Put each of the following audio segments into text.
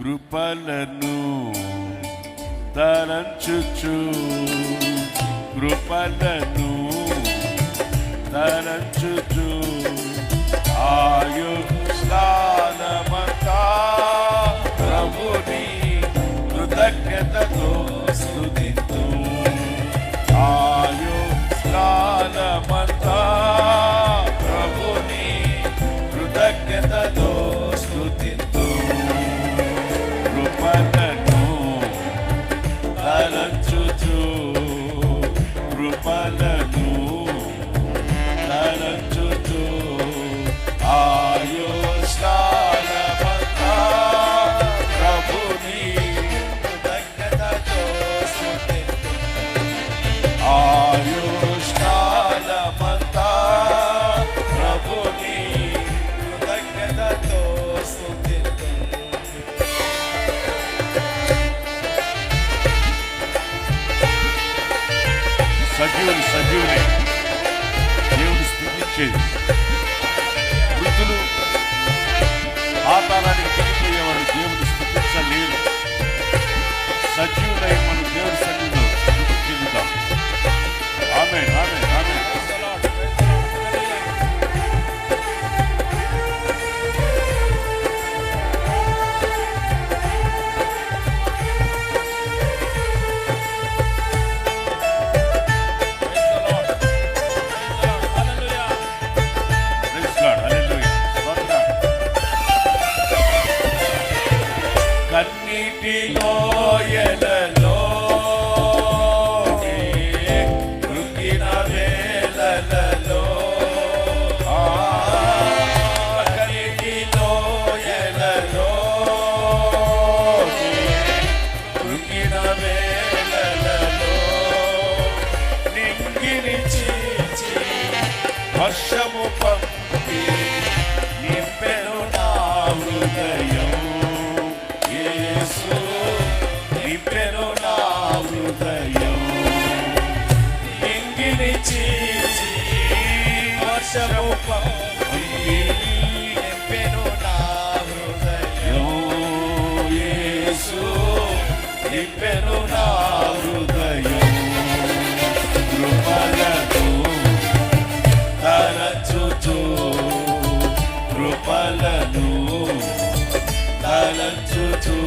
కృపలను తలంచుచు. కృపలను తలంచుచు. ఆయు స్నానమంతా ప్రభుని కృతజ్ఞతతో స్తుతితూ ఆయు స్నానమంతా ప్రభుని కృతజ్ఞతతో Юрий Садюрик, Юрий Степничий. கண்ணீட்டிலோ என వర్షము పంపి నింపెను నా హృదయం యేసు నింపెను నా హృదయం కృపలను తలచుచు కృపలను తలచుచు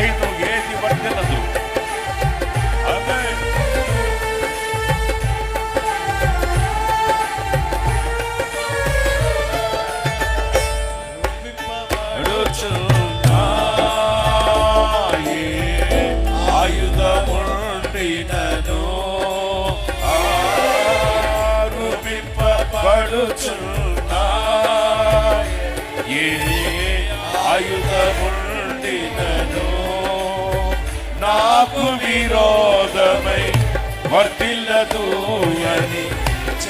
లేచిన ఆయుధం ఏది వర్ధిల్లదు ఆమేన్. అడుచున్నాయే ఆయుధముండినను. ఆరూపింపబడుచున్నాయే ఏ ఆయుధముండినను. నాకు విరోధమై వర్తిల్లదు అని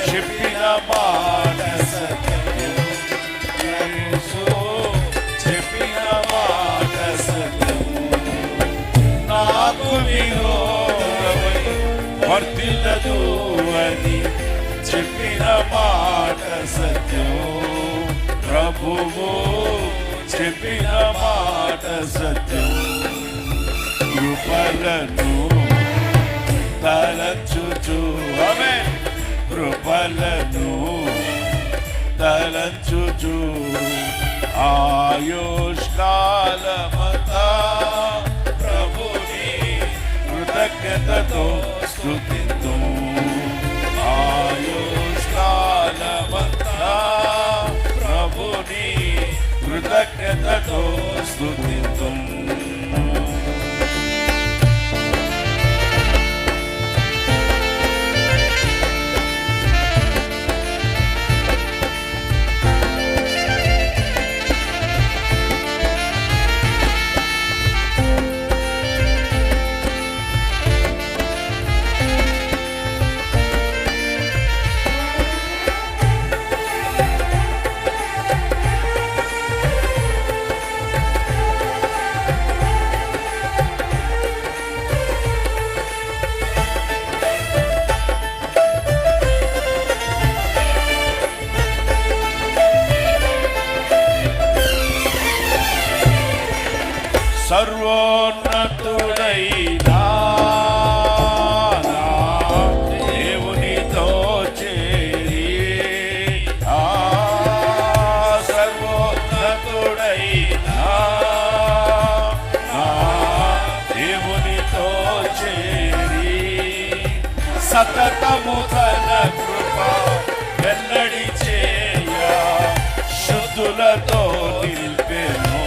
చెప్పిన మాట చెప్పిన మాట నాకు విరోధమై వర్తిల్లదు అని చెప్పిన మాట సత్యము ప్రభువు చెప్పిన మాట సత్యము కృపలను తలచుచు కృపలను తలచుచు ఆయుష్కాలమతా. ప్రభుని కృతజ్ఞతతో స్థుతితూ ఆయుష్కాలమతా. ప్రభుని కృతజ్ఞతతో స్థుతితూ సతతము తన కృప వెల్లడి చేయ? శుద్ధులతో నిలిపెను.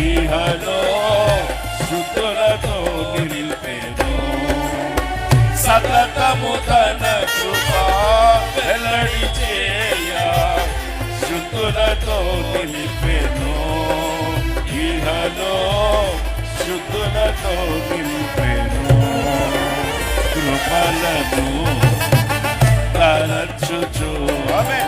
ఇహలో శుద్ధులతో నిలిపెను. సతతము తన కృప వెల్లడి చేయ? శుద్ధులతో నిలిపెను. ఇహలో శుద్ధులతో నిలిపెను. కృపలను తలచుచు ఆమె